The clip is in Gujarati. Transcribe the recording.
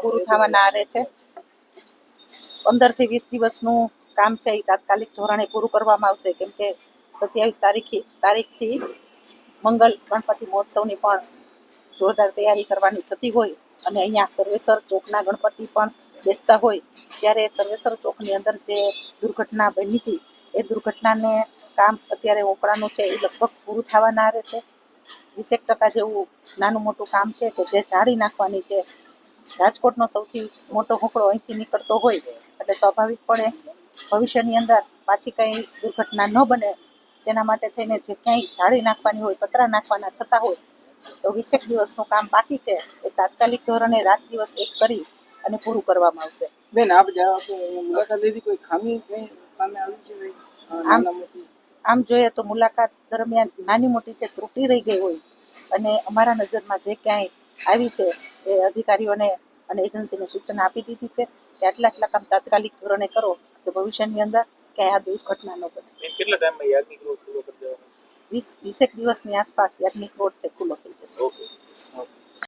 પૂરું થવાના આરે છે. પંદરથી વીસ દિવસનું કામ છે એ તાત્કાલિક ધોરણે પૂરું કરવામાં આવશે. કેમ કે સત્યાવીસ તારીખે, તારીખથી મંગલ ગણપતિ મહોત્સવની પણ જોરદાર તૈયારી કરવાની થતી હોય અને અહીંયા સર્વેસર ચોકના ગણપતિ પણ બેસતા હોય, ત્યારે સર્વેસર ચોકની અંદર જે દુર્ઘટના બની હતી, એ દુર્ઘટનાને કામ અત્યારે ઓપડાનું છે, એ લગભગ પૂરું થવાના આવે છે. વીસેક ટકા જેવું નાનું મોટું કામ છે કે જે જાળી નાખવાની છે રાજકોટનો સૌથી મોટો હોકળો અહીંથી નીકળતો હોય એટલે સ્વાભાવિકપણે ભવિષ્યની અંદર પાછી કંઈ દુર્ઘટના ન બને તેના માટે થઈને જે ક્યાંય જાળી નાખવાની હોય પતરા નાખવાના થતા હોય તો વીસેક દિવસનું કામ બાકી છે. એ તાત્કાલિક ધોરણે રાત દિવસ એક કરી અને પૂરું કરવામાં આવશે. બેન આપ મુલાકાત લીધી? કોઈ ખામી સામે આવી છે આમ જોઈએ તો મુલાકાત દરમિયાન નાની મોટી જે ત્રુટી રહી ગઈ હોય અને અમારા નજરમાં જે ક્યાંય આવી છે. એ અધિકારીઓને અને એજન્સીને સૂચના આપી દીધી છે કે આટલા આટલા કામ તાત્કાલિક ધોરણે કરો કે ભવિષ્યની અંદર ક્યાંય આ દુર્ઘટના ન બને. કેટલા ટાઈમમાં યાજ્ઞિક રોડ ખુલ્લો કરી દેવાનો? વીસ વીસેક દિવસની આસપાસ યાજ્ઞિક રોડ છે ખુલ્લો થઈ જશે. ઓકે.